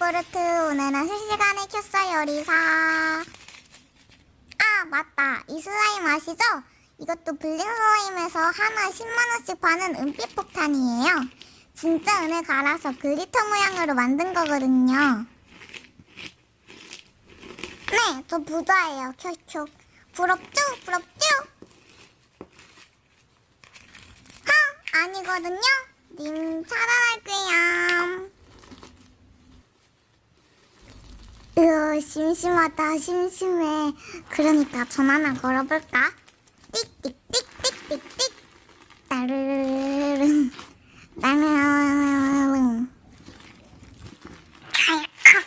요구르트 오늘은 실시간에 켰어요 리사 아 맞다 이 슬라임 아시죠? 이것도 블링 슬라임에서 하나 10만원씩 파는 은빛 폭탄이에요 진짜 은을 갈아서 글리터 모양으로 만든 거거든요 네, 저 부자예요. 켜켜. 부럽죠? 부럽죠? 하! 아니거든요? 님 차단할게요. 으, 심심하다, 심심해. 그러니까 전화나 걸어볼까? 띡띡띡띡띡띡. 따르릉. 따르릉. 찰컥.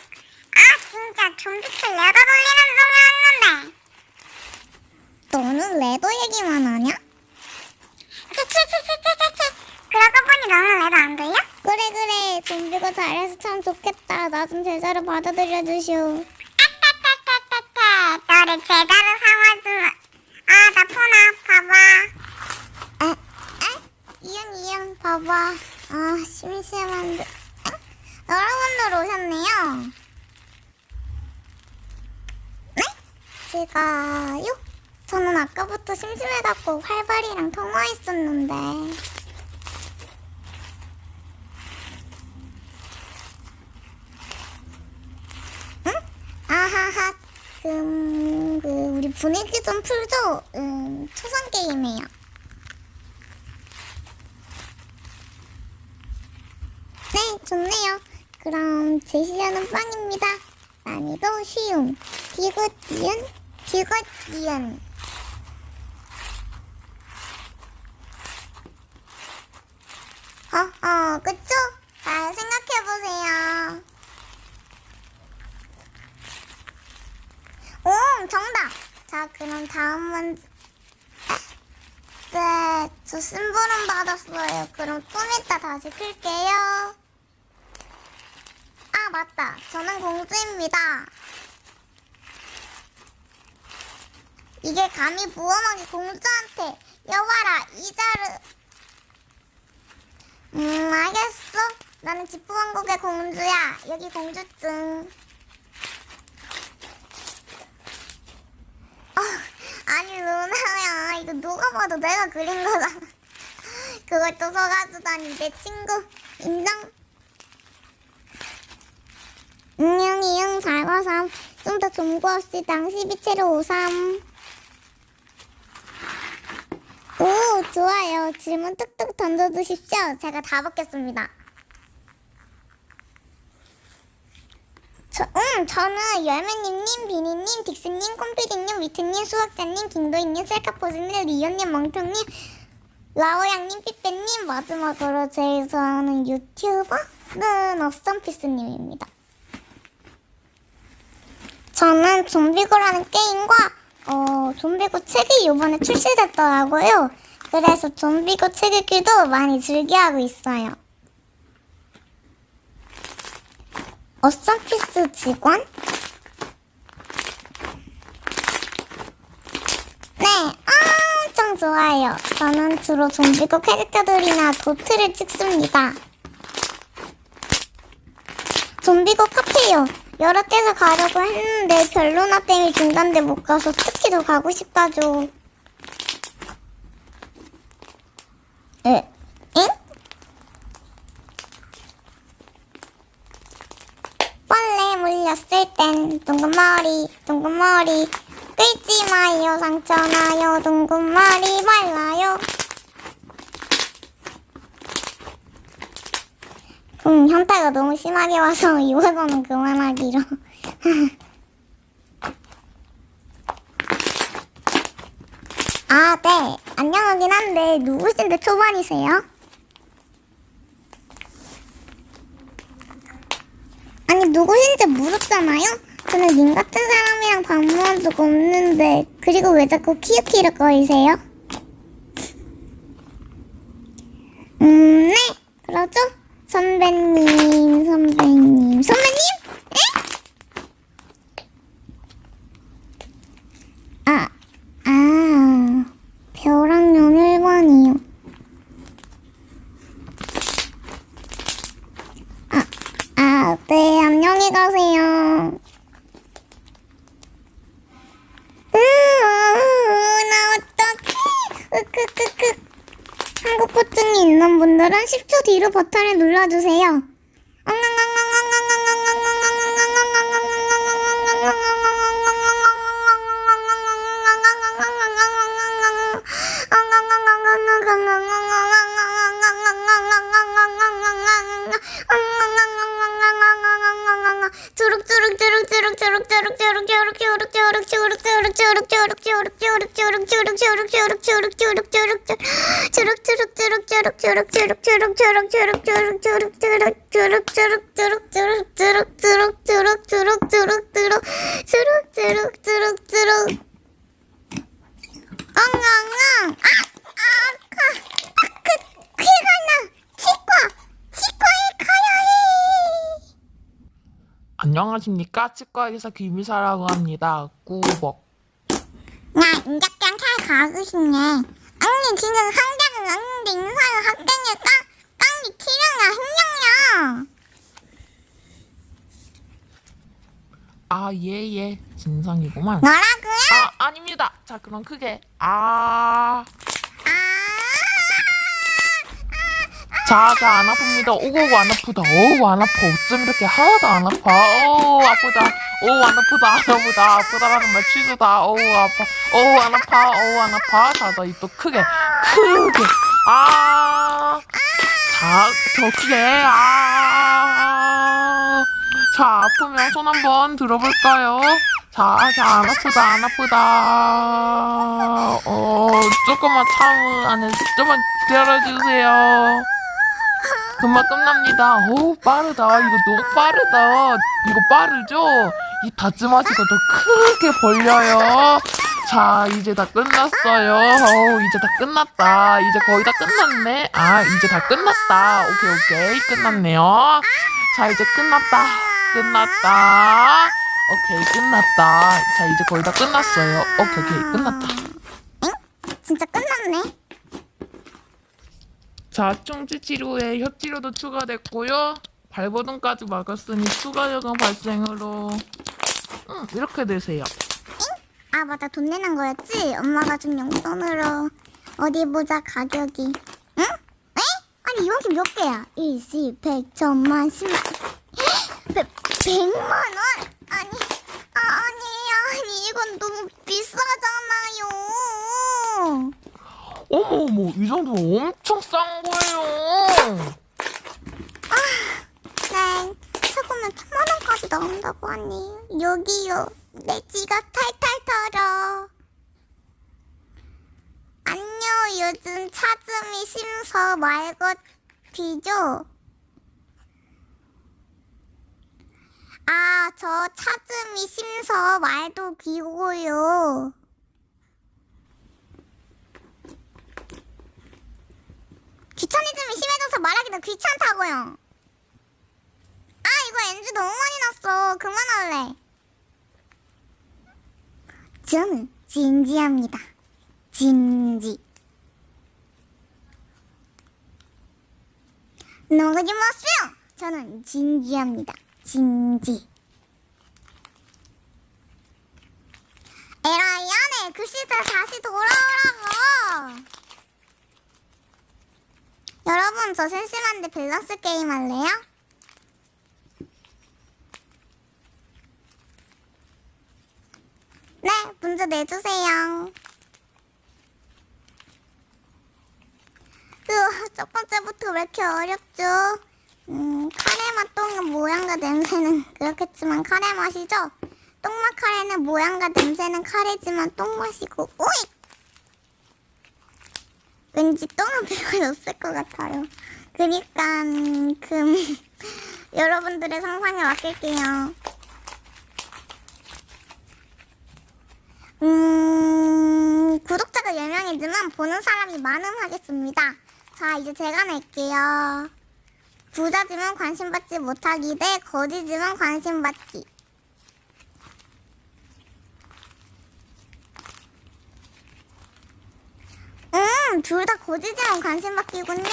아 진짜 좀비킬 레더 돌리는 소리 왔는데 너는 레더 얘기만 하냐? 치치치치치치 그러고 보니 너는 레더 안 들려? 그래 그래 잘해서 참 좋겠다 나 좀 제자로 받아들여 주시오 따따따따따따 너를 제자로 삼아주마 아나 폰아 봐봐 에? 에? 이응 이응 봐봐 아 심심한데 에? 여러분들 오셨네요 네? 제가요? 저는 아까부터 심심해갖고 활발이랑 통화했었는데 응? 아하하 음, 그 우리 분위기 좀 풀죠? 음, 초성 게임이에요 네, 좋네요. 그럼 제시하는 빵입니다. 난이도 쉬움. 디귿 이은, 디귿 이은. 어, 어, 그쵸? 잘 생각해보세요. 오, 정답! 자, 그럼 다음 문제. 네, 저 심부름 받았어요. 그럼 좀 이따 다시 클게요. 아, 맞다. 저는 공주입니다. 이게 감히 부엄하게 공주한테 여봐라 이자를 음 알겠어 나는 지푸왕국의 공주야 여기 공주증 어, 아니 루나야 이거 누가 봐도 내가 그린 거잖아 그걸 또 써가지다니 내 친구 인정 응용 이응 잘가삼 좀 더 좀구합시다 12채로 53 오, 좋아요. 질문 뚝뚝 던져주십시오. 제가 다 받겠습니다. 저, 음, 저는 열매님님, 비니님, 딕스님, 콤피디님, 위트님, 수학자님, 김도희님, 셀카포즈님, 리오님, 멍텅님, 라오양님, 삐빼님, 마지막으로 제일 좋아하는 유튜버는 어썸피스님입니다. 저는 좀비고라는 게임과 어, 좀비고 책이 이번에 출시됐더라고요. 그래서 좀비고 책 읽기도 많이 즐겨하고 있어요. 어썸피스 직원? 네, 엄청 좋아요. 저는 주로 좀비고 캐릭터들이나 도트를 찍습니다. 좀비고 카페요. 여러 데서 가려고 했는데 별로나 때문에 중단돼 못 가서 특히 더 가고 싶다죠. 에? 응? 물렸을 땐 둥근머리 둥근머리 끌지 마요 상처나요 둥근머리 발라요 음, 현타가 너무 심하게 와서 이번에는 그만하기로. 아, 네. 안녕하긴 한데 누구신데 초반이세요? 아니 누구신지 물었잖아요? 저는 님 같은 사람이랑 방문한 적 없는데 그리고 왜 자꾸 키읔키읔 거리세요? 음, 네. 그러죠? 선배님, 선배님, 선배님? 에? 아, 아, 벼락년 1번이요. 아, 아, 네, 안녕히 가세요. 으, 나 어떡해. 으크크크. 한국고증이 있는 분들은 10초 뒤로 버튼을 눌러주세요. 그! 안녕하십니까 치과 의사 김희사라고 합니다. 꾸벅. 야, 인작장 잘 가고 싶네. 언니, 지금 상장은 왔는데 인사를 학생일까? 빨리 티령아, 흥령이야! 아 예 예 진상이구만. 뭐라고요? 아 아닙니다. 자 그럼 크게 아. 아, 자자 안 아픕니다. 오고고 안 아프다. 어우 안 아파. 어쩜 이렇게 하나도 안 아파. 어우 아프다. 어우 안 아프다 안 아프다 아프다라는 말 취소다. 어우 아파. 어우 안 아파. 어우 안 아파. 자자 입도 크게 크게 아. 자더 크게 아. 자 아프면 손 한번 들어볼까요? 자, 자, 안 아프다, 안 아프다. 어, 조금만 참으, 안에 좀만 기다려주세요. 금방 끝납니다. 오, 빠르다. 이거 너무 빠르다. 이거 빠르죠? 이 다쯤하시고 더 크게 벌려요. 자, 이제 다 끝났어요. 어, 이제 다 끝났다. 이제 거의 다 끝났네. 아, 이제 다 끝났다. 오케이, 오케이. 끝났네요. 자, 이제 끝났다. 끝났다. 오케이, 끝났다. 자, 이제 거의 다 끝났어요. 오케이, 오케이. 끝났다. 엥? 진짜 끝났네? 자, 충치 치료에 혀 치료도 추가됐고요. 발버둥까지 막았으니 추가 요금 발생으로 음, 이렇게 되세요. 아, 맞다. 돈 내는 거였지? 엄마가 준 용돈으로. 어디 보자, 가격이. 응? 에? 아니, 여기 몇 개야? 일시, 백, 천만, 십만. 백, 백만 원? 아니, 아, 아니, 아니, 이건 너무 비싸잖아요. 어머 어머, 이 정도면 엄청 싼 거예요. 네, 사고면 천만 원까지 나온다고 하니. 여기요. 내 지가 탈탈 털어. 안녕, 요즘 차즘이 심서 말것비죠? 아, 저 차즘이 심서 말도 귀고요. 귀차니즘이 심해져서 말하기도 귀찮다고요. 아 이거 엔지 너무 많이 났어. 그만할래. 저는 진지합니다. 진지. 넘어가지 마세요. 저는 진지합니다. 진지. 에라이 안에 그 시대 다시 돌아오라고 여러분 저 심심한데 밸런스 게임 할래요? 네, 문제 내주세요. 으, 첫 번째부터 왜 이렇게 어렵죠? 음, 카레 맛 똥의 모양과 냄새는 그렇겠지만 카레 맛이죠? 똥맛 카레는 모양과 냄새는 카레지만 똥맛이고, 오이! 왠지 똥은 별거 없을 것 같아요. 그니까, 그, 여러분들의 상상에 맡길게요. 음, 구독자가 10명이지만 보는 사람이 많음 하겠습니다. 자, 이제 제가 낼게요. 부자지만 관심 받지 못하기 대 거지지만 관심 받기. 음, 둘다 거지지만 관심 받기군요.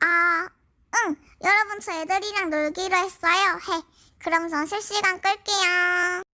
아, 응. 여러분 저 애들이랑 놀기로 했어요. 해. 그럼 전 실시간 끌게요.